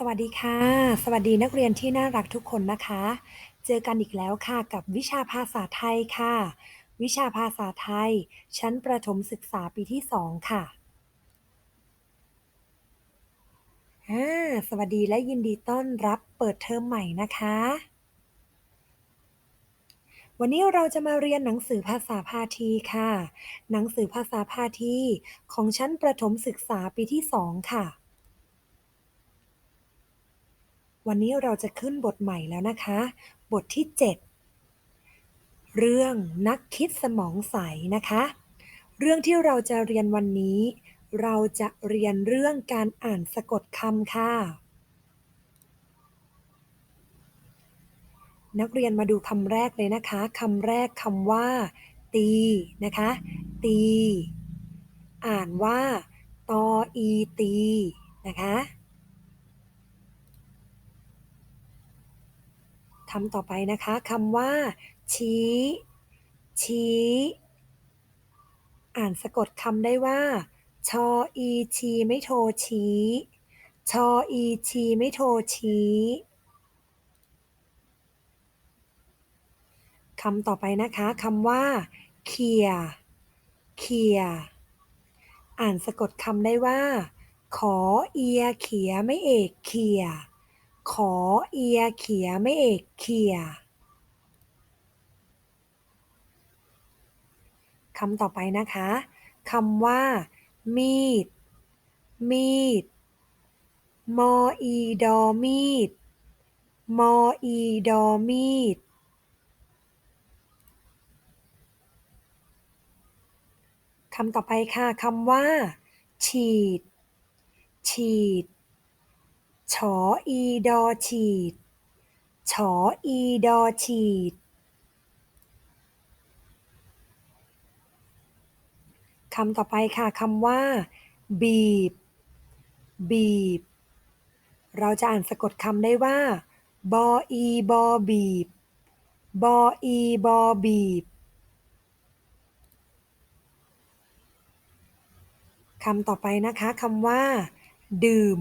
สวัสดีค่ะ สวัสดีนักเรียนที่น่ารักทุกคนนะคะ เจอกันอีกแล้วค่ะกับวิชาภาษาไทยค่ะ วิชาภาษาไทย ชั้นประถมศึกษาปีที่2ค่ะสวัสดีและยินดีต้อนรับเปิดเทอมใหม่นะคะ วันนี้เราจะมาเรียนหนังสือภาษาพาทีค่ะ หนังสือภาษาพาทีของชั้นประถมศึกษาปีที่2ค่ะ วันนี้เราจะขึ้นบทใหม่แล้วนะคะ บทที่ 7 เรื่องนักคิดสมองใสนะคะ เรื่องที่เราจะเรียนวันนี้ เราจะเรียนเรื่องการอ่านสะกดคำค่ะ นักเรียนมาดูคำแรกเลยนะคะคำแรกคำว่า ตีนะคะ ตี อ่านว่าตออีตีนะคะ คำต่อไปนะคะคำว่า ชี้ ชี้ อ่านสะกดคำได้ว่า ชออีชีไม่โทชี้ ชออีชีไม่โทชี้คำต่อไปนะคะคำว่าเขียเขียอ่านสะกดคำได้ว่า ขอเอียเขียไม่เอกเขีย ขอเอียเขียไม่เอกเขียคำต่อไปนะคะคำว่า มีด มีด มออีดอมีด มออีดอมีดคำต่อไปค่ะคำว่า ฉีด ฉีด ฉออีดอฉีด ฉออีดอฉีดคำต่อไปค่ะคำว่า บีบ บีบ เราจะอ่านสะกดคำได้ว่า บออีบอบีบ บออีบอบีบคำต่อไปนะคะคำว่า ดื่ม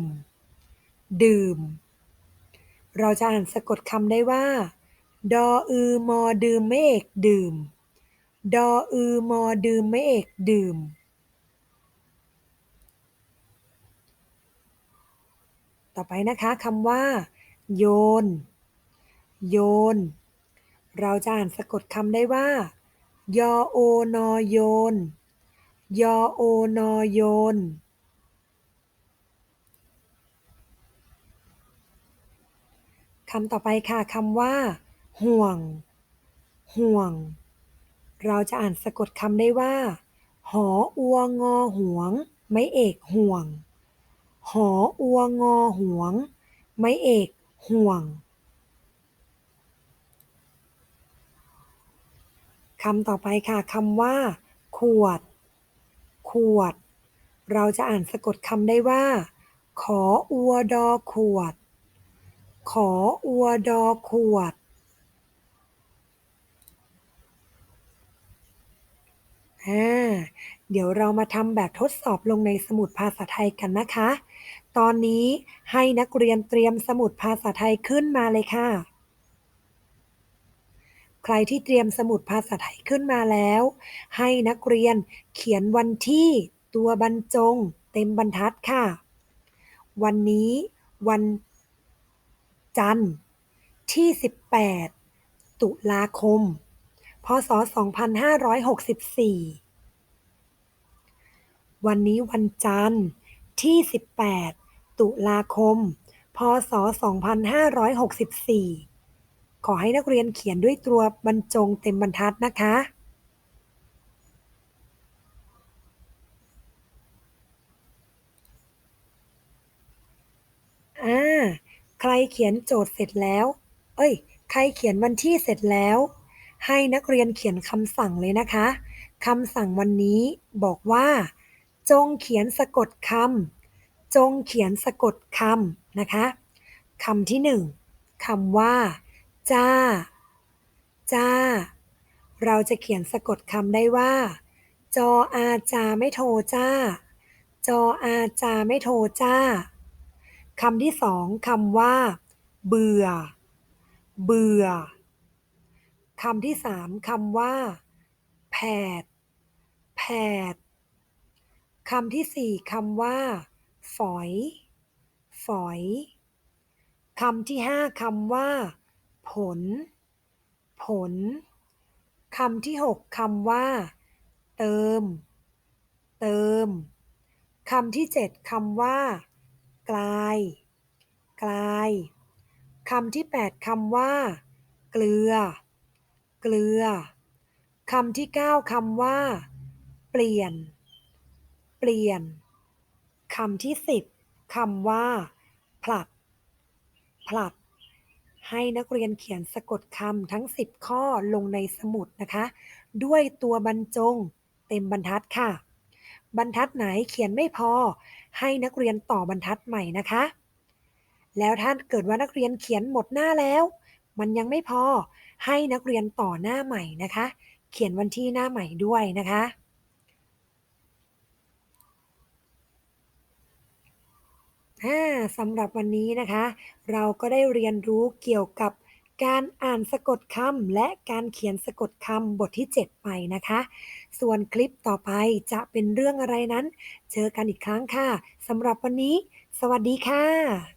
ดื่ม เราจะอ่านสะกดคำได้ว่า ดออือมอดื่มไม่เอกดื่ม ดออือมอดื่มไม่เอกดื่มต่อไปนะคะคำว่า โยน โยน เราจะอ่านสะกดคำได้ว่า ยอโอนอโยน ยอโอนอโยนำต่อไปค่ะคำว่า ห่วง ห่วง เราจะอ่านสะกดคำได้ว่า หออัวงอห่วง ไม่เอกห่วง หออัวงอห่วง ไม่เอกห่วงคำต่อไปค่ะคำว่า ขวด ขวด เราจะอ่านสะกดคำได้ว่า ขออัวดอขวด ขออัวดอขวดอ่าเดี๋ยวเรามาทำแบบทดสอบลงในสมุดภาษาไทยกันนะคะ ตอนนี้ให้นักเรียนเตรียมสมุดภาษาไทยขึ้นมาเลยค่ะ ใครที่เตรียมสมุดภาษาไทยขึ้นมาแล้ว ให้นักเรียนเขียนวันที่ตัวบรรจง เต็มบรรทัดค่ะ วันนี้วัน จันทร์ที่ 18 ตุลาคม พศ 2564 วันนี้วันจันทร์ที่ 18 ตุลาคม พศ 2564 ขอให้นักเรียนเขียนด้วยตัวบรรจงเต็มบรรทัดนะคะอ่า ใครเขียนโจทย์เสร็จแล้ว เอ้ย ใครเขียนวันที่เสร็จแล้ว ให้นักเรียนเขียนคำสั่งเลยนะคะคำสั่งวันนี้บอกว่า จงเขียนสะกดคำจงเขียนสะกดคำนะคะคำที่หนึ่งคำว่า จ้า จ้า เราจะเขียนสะกดคำได้ว่า จออาจาไม่โทรจ้า จออาจาไม่โทรจ้า คำที่สองคำว่า เบื่อ เบื่อคำที่สามคำว่า แผด แผดคำที่สี่คำว่า ฝอย ฝอยคำที่ห้าคำว่า ผล ผลคำที่หกคำว่า เติม เติมคำที่เจ็ดคำว่า กลาย กลายคำที่แปดคำว่า เกลือ เกลือคำที่เก้าคำว่า เปลี่ยน เปลี่ยนคำที่สิบคำว่า ผลัด ผลัด ให้นักเรียนเขียนสะกดคำทั้ง 10 ข้อลงในสมุดนะคะ ด้วยตัวบรรจงเต็มบรรทัดค่ะ บรรทัดไหนเขียนไม่พอ ให้นักเรียนต่อบรรทัดใหม่นะคะ แล้วถ้าเกิดว่านักเรียนเขียนหมดหน้าแล้ว มันยังไม่พอ ให้นักเรียนต่อหน้าใหม่นะคะ เขียนวันที่หน้าใหม่ด้วยนะคะสำหรับวันนี้นะคะ เราก็ได้เรียนรู้เกี่ยวกับ การอ่านสะกดคำและการเขียนสะกดคำบทที่ 7 ไปนะคะ ส่วนคลิปต่อไปจะเป็นเรื่องอะไรนั้น เจอกันอีกครั้งค่ะสำหรับวันนี้ สวัสดีค่ะ